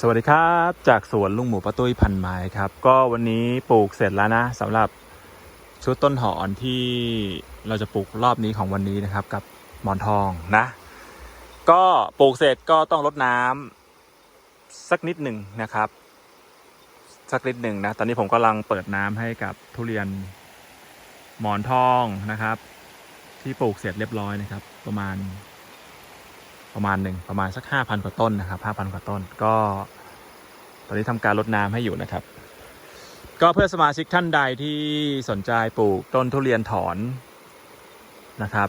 สวัสดีครับจากสวนลุงหมูป้าตุ้ยพันไม้ครับ ก็วันนี้ปลูกเสร็จแล้วนะสำหรับชุดต้นหอนที่เราจะปลูกรอบนี้ของวันนี้นะครับ กับหมอนทองนะ ก็ปลูกเสร็จก็ต้องรดน้ำสักนิดหนึ่งนะครับ สักนิดหนึ่งนะ ตอนนี้ผมกำลังเปิดน้ำให้กับทุเรียนหมอนทองนะครับ ที่ปลูกเสร็จเรียบร้อยนะครับ ประมาณ ประมาณหนึ่งประมาณสักห้าพันกว่าต้นนะครับห้าพันกว่าต้น ก็ ตอนนี้ทำการรดน้ำให้อยู่นะครับ ก็เพื่อสมาชิกท่านใดที่สนใจปลูกต้นทุเรียนถอนนะครับ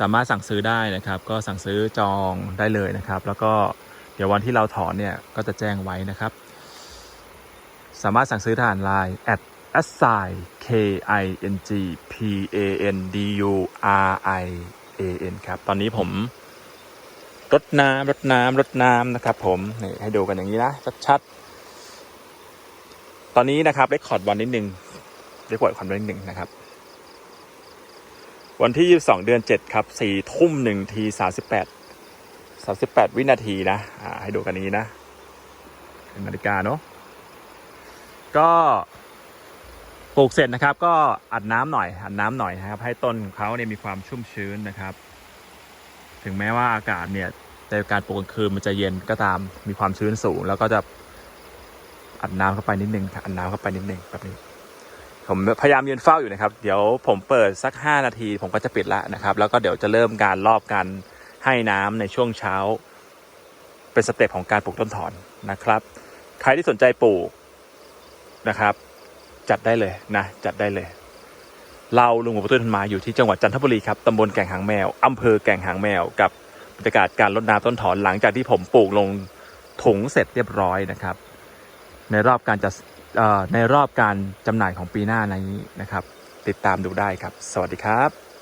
สามารถสั่งซื้อได้นะครับ ก็สั่งซื้อจองได้เลยนะครับ แล้วก็เดี๋ยววันที่เราถอนเนี่ยก็จะแจ้งไว้นะครับ สามารถสั่งซื้อทางไลน์ at assai k i n g p a n d u r i a n ครับ ตอนนี้ผม รดน้ำรดน้ำรดน้ำนะครับ ผมนี่ให้ดูกันอย่างนี้นะชัดๆตอนนี้นะครับเรคคอร์ดวันนิดหนึ่งเรคคอร์ดวันนิดหนึ่งนะครับ วันที่ 22 เดือน 7 ครับ4ทุ่มหนึ่งที38 38วินาทีนะอ่าให้ดูกันอย่างนี้นะเป็นนาฬิกาเนาะก็ปลูกเสร็จนะครับ ก็อัดน้ำหน่อยอัดน้ำหน่อยนะครับ ให้ต้นเขาเนี่ยมีความชุ่มชื้นนะครับ ถึงแม้ว่าอากาศเนี่ยในการปลูกกลางคืนมันจะเย็นก็ตามมีความชื้นสูง แล้วก็จะอัดน้ำเข้าไปนิดนึงอัดน้ำเข้าไปนิดนึงแบบนี้ผมพยายามยืนเฝ้าอยู่นะครับ เดี๋ยวผมเปิดสัก 5 นาที ผมก็จะปิดละนะครับ แล้วก็เดี๋ยวจะเริ่มการรอบการให้น้ำในช่วงเช้า เป็นสเต็ปของการปลูกต้นถอนนะครับ ใครที่สนใจปลูกนะครับ จัดได้เลยนะ จัดได้เลย เราลุงหมูประตูทันมาอยู่ที่จังหวัดจันทบุรีครับตำบลแก่งหางแมวอำเภอแก่งหางแมว กับบรรยากาศการรดน้ำต้นถอนหลังจากที่ผมปลูกลงถุงเสร็จเรียบร้อยนะครับ ในรอบการจะในรอบการจำหน่ายของปีหน้านี้นะครับ ติดตามดูได้ครับ สวัสดีครับ